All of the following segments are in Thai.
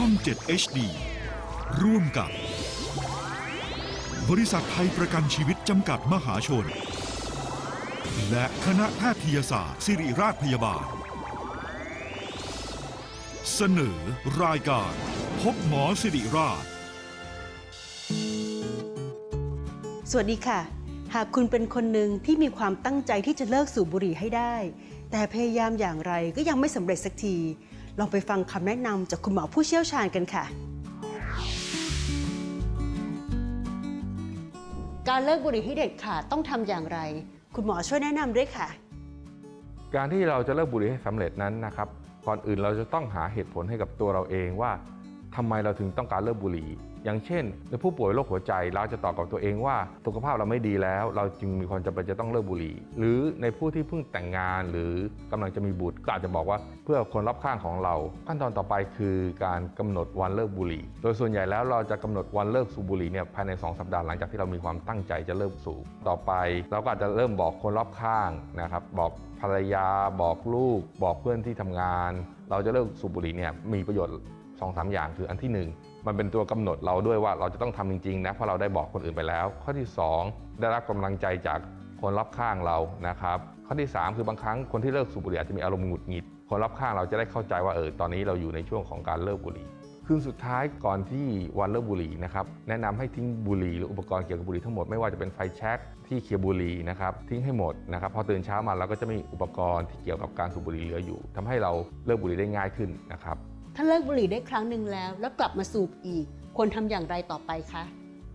ช่อง 7 HD ร่วมกับ บริษัทไทยประกันชีวิตจำกัดมหาชน และคณะแพทยศาสตร์ ศิริราชพยาบาล เสนอรายการ พบหมอสิริราช สวัสดีค่ะ หากคุณเป็นคนหนึ่งที่มีความตั้งใจที่จะเลิกสูบบุหรี่ให้ได้ แต่พยายามอย่างไรก็ยังไม่สำเร็จสักที ลองไปฟังคำแนะนำจากคุณหมอผู้เชี่ยวชาญกันค่ะ การเลิกบุหรี่ให้เด็ดขาดต้องทำอย่างไร คุณหมอช่วยแนะนำด้วยค่ะ การที่เราจะเลิกบุหรี่ให้สำเร็จนั้นนะครับก่อนอื่นเราจะต้องหาเหตุผลให้กับตัวเราเองว่า ทำไมเราถึงต้องการเลิกบุหรี่ อย่างเช่นในผู้ป่วยโรคหัวใจเราจะตอบกับตัวเองว่าสุขภาพเราไม่ดีแล้ว เราจึงมีความจำเป็นจะต้องเลิกบุหรี่ หรือในผู้ที่เพิ่งแต่งงานหรือกำลังจะมีบุตรก็อาจจะบอกว่า เพื่อคนรอบข้างของเรา ขั้นตอนต่อไปคือการกำหนดวันเลิกบุหรี่ โดยส่วนใหญ่แล้วเราจะกำหนดวันเลิกสูบบุหรี่เนี่ยภายใน 2 สัปดาห์หลังจากที่เรามีความตั้งใจจะเลิกสูบต่อไป เราก็อาจจะเริ่มบอกคนรอบข้างนะครับบอกภรรยาบอกลูก บอกเพื่อนที่ทำงาน เราจะเลิกสูบบุหรี่เนี่ยมีประโยชน์ สองสามอย่างคืออันที่หนึ่งมันเป็นตัวกำหนดเราด้วยว่าเราจะต้องทำจริงๆนะเพราะเราได้บอกคนอื่นไปแล้ว ข้อที่สองได้รับกำลังใจจากคนรอบข้างเรานะครับข้อที่สามคือบางครั้งคนที่เลิกสูบบุหรี่อาจจะมีอารมณ์หงุดหงิด คนรอบข้างเราจะได้เข้าใจว่าเออตอนนี้เราอยู่ในช่วงของการเลิกบุหรี่คืนสุดท้ายก่อนที่วันเลิกบุหรี่นะครับแนะนำให้ทิ้งบุหรี่หรืออุปกรณ์เกี่ยวกับบุหรี่ทั้งหมดไม่ว่าจะเป็นไฟแช็กที่เคียร์บุหรี่นะครับทิ้งให้หมดนะครับพอตื่นเช้ามาเราก็จะมีอุปกรณ์ที่เกี่ยวกับการสูบบุหรี่เหลืออยู่ทำให้เราเลิกบุหรี่ได้ง่ายขึ้นนะครับ ถ้าเลิกบุหรี่ได้ครั้งหนึ่งแล้ว แล้วกลับมาสูบอีก ควรทำอย่างไรต่อไปคะ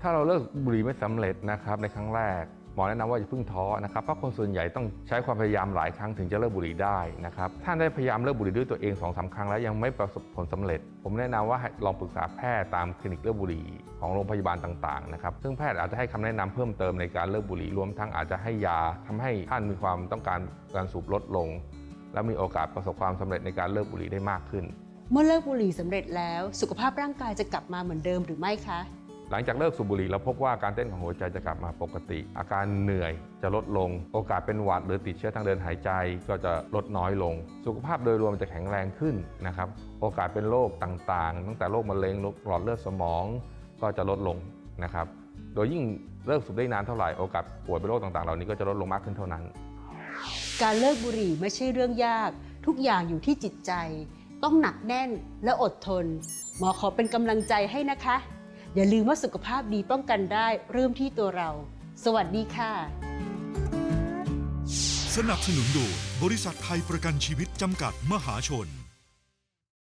ถ้าเราเลิกบุหรี่ไม่สำเร็จนะครับในครั้งแรกหมอแนะนำว่าอย่าเพิ่งท้อนะครับเพราะคนส่วนใหญ่ต้องใช้ความพยายามหลายครั้งถึงจะเลิกบุหรี่ได้นะครับถ้าได้พยายามเลิกบุหรี่ด้วยตัวเอง2องสาครั้งแล้วยังไม่ประสบผลสำเร็จ ผมแนะนำว่าลองปรึกษาแพทย์ตามคลินิกเลิกบุหรี่ของโรงพยาบาลต่างๆนะครับซึ่งแพทย์อาจจะให้คำแนะนำเพิ่มเติมในการเลิกบุหรี่รวมทั้งอาจจะให้ยาทำให้ท่านมีความต้องการการสูบลดลง และมีโอกาสประสบความสำเร็จในการเลิกบุหรี่ได้มากขึ้น เมื่อเลิกบุหรี่สำเร็จแล้ว สุขภาพร่างกายจะกลับมาเหมือนเดิมหรือไม่คะ หลังจากเลิกสูบบุหรี่เราพบว่าการเต้นของหัวใจจะกลับมาปกติ อาการเหนื่อยจะลดลง โอกาสเป็นหวัดหรือติดเชื้อทางเดินหายใจก็จะลดน้อยลง สุขภาพโดยรวมจะแข็งแรงขึ้นนะครับ โอกาสเป็นโรคต่างๆ ตั้งแต่โรคมะเร็งโรคหลอดเลือดสมองก็จะลดลงนะครับ โดยยิ่งเลิกสูบได้นานเท่าไหร่โอกาสป่วยเป็นโรคต่างๆ เหล่านี้ก็จะลดลงมากขึ้นเท่านั้น การเลิกบุหรี่ไม่ใช่เรื่องยาก ทุกอย่างอยู่ที่จิตใจ ต้องหนักแน่นและอดทน หมอขอเป็นกำลังใจให้นะคะ อย่าลืมว่าสุขภาพดีป้องกันได้เริ่มที่ตัวเรา สวัสดีค่ะ สนับสนุนโดยบริษัทไทยประกันชีวิตจำกัดมหาชน